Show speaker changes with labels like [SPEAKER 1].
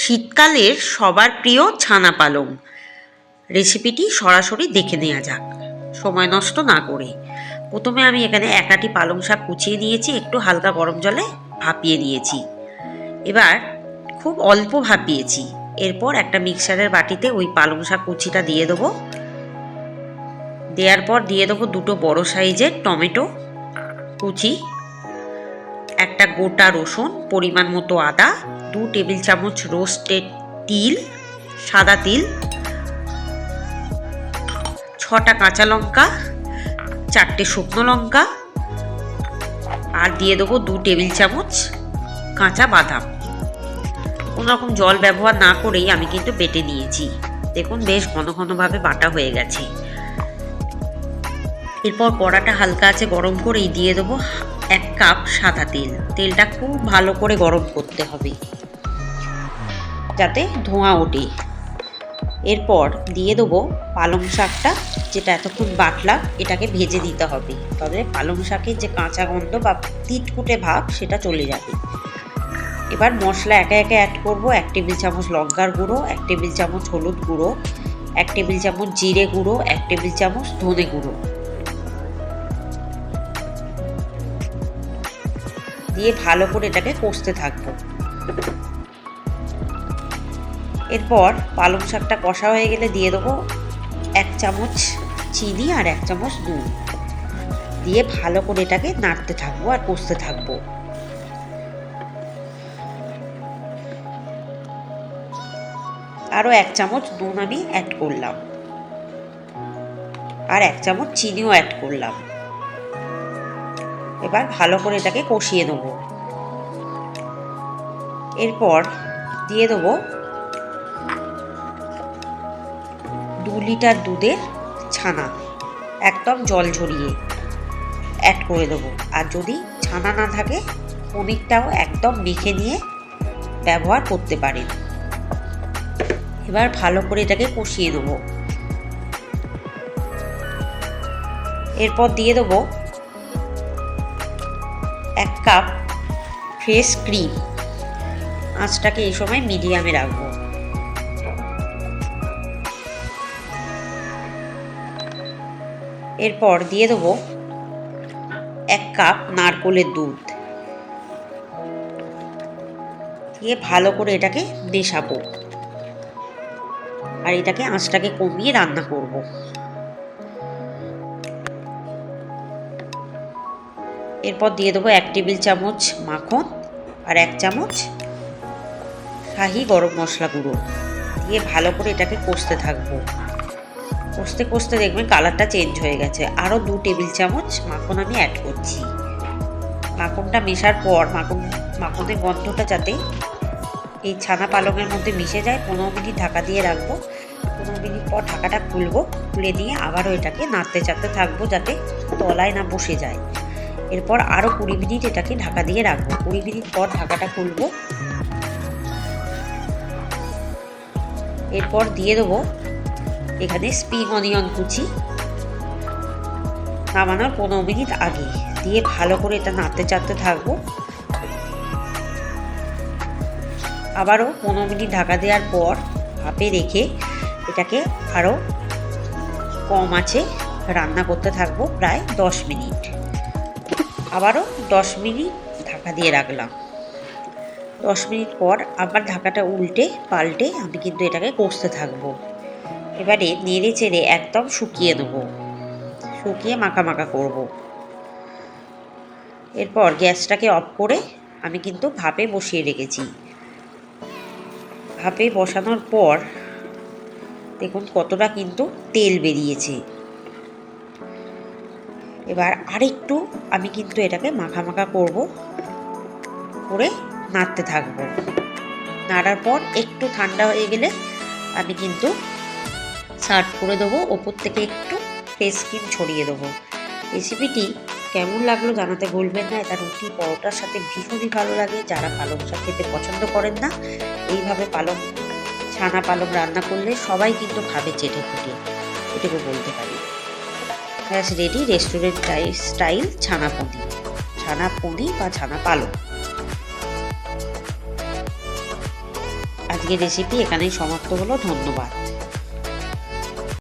[SPEAKER 1] শীতকালের সবার প্রিয় ছানা পালং। রেসিপিটি সরাসরি দেখে নেওয়া যাক। সময় নষ্ট না করে। প্রথমে আমি এখানে একাটি পালং শাক কুচিয়ে নিয়েছি, একটু হালকা গরম জলে ভাপিয়ে নিয়েছি। এবার খুব অল্প ভাপিয়েছি। এরপর একটা মিক্সারের বাটিতে ওই পালং শাক কুচিটা দিয়ে দেবো। দেওয়ার পর দিয়ে দেবো দুটো বড় সাইজের টমেটো কুচি একটা গোটা রসুন, পরিমাণ মতো আদা, দু টেবিল চামচ রোস্টেড তিল, সাদা তিল, ছটা কাঁচা লঙ্কা, চারটে শুকনো লঙ্কা আর দিয়ে দেবো দু টেবিল চামচ কাঁচা বাদাম। কোনো রকম জল ব্যবহার না করেই আমি কিন্তু বেটে নিয়েছি। দেখুন, বেশ ঘন ঘনভাবে বাটা হয়ে গেছে। এরপর কড়াটা হালকা আছে গরম করেই দিয়ে দেবো এক কাপ সাদা তেল। তেলটা খুব ভালো করে গরম করতে হবে, যাতে ধোঁয়া ওঠে। এরপর দিয়ে দেবো পালং শাকটা, যেটা এতক্ষণ বাটলাম এটাকে ভেজে দিতে হবে। তবে পালং শাকের যে কাঁচা গন্ধ বা তিটকুটে ভাব, সেটা চলে যাবে। এবার মশলা একে একে অ্যাড করব। এক টেবিল চামচ লঙ্কার গুঁড়ো, এক টেবিল চামচ হলুদ গুঁড়ো, এক টেবিল চামচ জিরে গুঁড়ো, এক টেবিল চামচ ধনে গুঁড়ো। দিয়ে ভালো করে এটাকে কষতে থাকব। এরপর পালং শাকটা কষা হয়ে গেলে দিয়ে দেবো এক চামচ চিনি আর এক চামচ দুধ। দিয়ে ভালো করে এটাকে নাড়তে থাকব আর কষতে থাকব। আরও এক চামচ নুন আমি অ্যাড করলাম। আর এক চামচ চিনিও অ্যাড করলাম। এবার ভালো করে এটাকে কষিয়ে দেবো এরপর দিয়ে দেবো দু লিটার দুধের ছানা, একদম জল ঝরিয়ে অ্যাড করে দেবো। আর যদি ছানা না থাকে, পনিরটাও একদম মেখে নিয়ে ব্যবহার করতে পারেন। এবার ভালো করে এটাকে কষিয়ে দেবো। এরপর দিয়ে দেবো এক কাপ ফ্রেশ ক্রিম। আঁচটাকে এই সময় মিডিয়ামে রাখব। এরপর দিয়ে দেবো এক কাপ নারকোলের দুধ। দিয়ে ভালো করে এটাকে মেশাবো। আর এটাকে আঁচটাকে কমিয়ে রান্না করব। এরপর দিয়ে দেবো এক টেবিল চামচ মাখন আর এক চামচ শাহি গরম মশলা গুঁড়ো। দিয়ে ভালো করে এটাকে কষতে থাকব। কষতে কষতে দেখবেন কালারটা চেঞ্জ হয়ে গেছে। আরও দু টেবিল চামচ মাখন আমি অ্যাড করছি। মাখনটা মেশার পর মাখন, মাখনের গন্ধটা যাতে এই ছানা পালংয়ের মধ্যে মিশে যায়, পনেরো মিনিট ঢাকা দিয়ে রাখব। পনেরো মিনিট পর ঢাকাটা খুলবো, খুলে দিয়ে আবারও এটাকে নাড়তে চাড়তে থাকব যাতে তলায় না বসে যায়। এরপর আরও কুড়ি মিনিট এটাকে ঢাকা দিয়ে রাখব। কুড়ি মিনিট পর ঢাকাটা খুলবো। এরপর দিয়ে দেবো এখানে স্প্রিং অনিয়ন কুচি। নামানোর পনেরো মিনিট আগে। দিয়ে ভালো করে এটা নাড়তে চাড়তে থাকব। আবারও পনেরো মিনিট ঢাকা দেওয়ার পর ভাপে রেখে এটাকে আরও কম আছে রান্না করতে থাকব প্রায় দশ মিনিট। আবারও দশ মিনিট ঢাকা দিয়ে রাখলাম। দশ মিনিট পর আবার ঢাকাটা উল্টে পাল্টে আমি কিন্তু এটাকে কষতে থাকব। এবারে নেড়ে চেড়ে একদম শুকিয়ে দেবো। শুকিয়ে মাখা মাখা করব। এরপর গ্যাসটাকে অফ করে আমি কিন্তু ভাপে বসিয়ে রেখেছি। ভাপে বসানোর পর দেখুন কতটা কিন্তু তেল বেরিয়েছে। এবার আরেকটু আমি কিন্তু এটাকে মাখা মাখা করব। করে নাড়তে থাকব। নাড়ার পর একটু ঠান্ডা হয়ে গেলে আমি কিন্তু সার্ভ করে দেবো। ওপর থেকে একটু ফেস ক্রিম ছড়িয়ে দেবো। রেসিপিটি কেমন লাগল জানাতে ভুলবেন না। এটা রুটি পরোটার সাথে ভীষণই ভালো লাগে। যারা পালং শাক খেতে পছন্দ করেন না, এইভাবে পালং, ছানা পালং রান্না করলে সবাই কিন্তু খাবে চেটে ফুটে এটুকু বলতে পারি। ব্যাস রেডি রেস্টুরেন্ট স্টাইল ছানা পুঁদি ছানা পুঁদি বা ছানা পালং আজকের রেসিপি এখানেই সমাপ্ত হলো, ধন্যবাদ।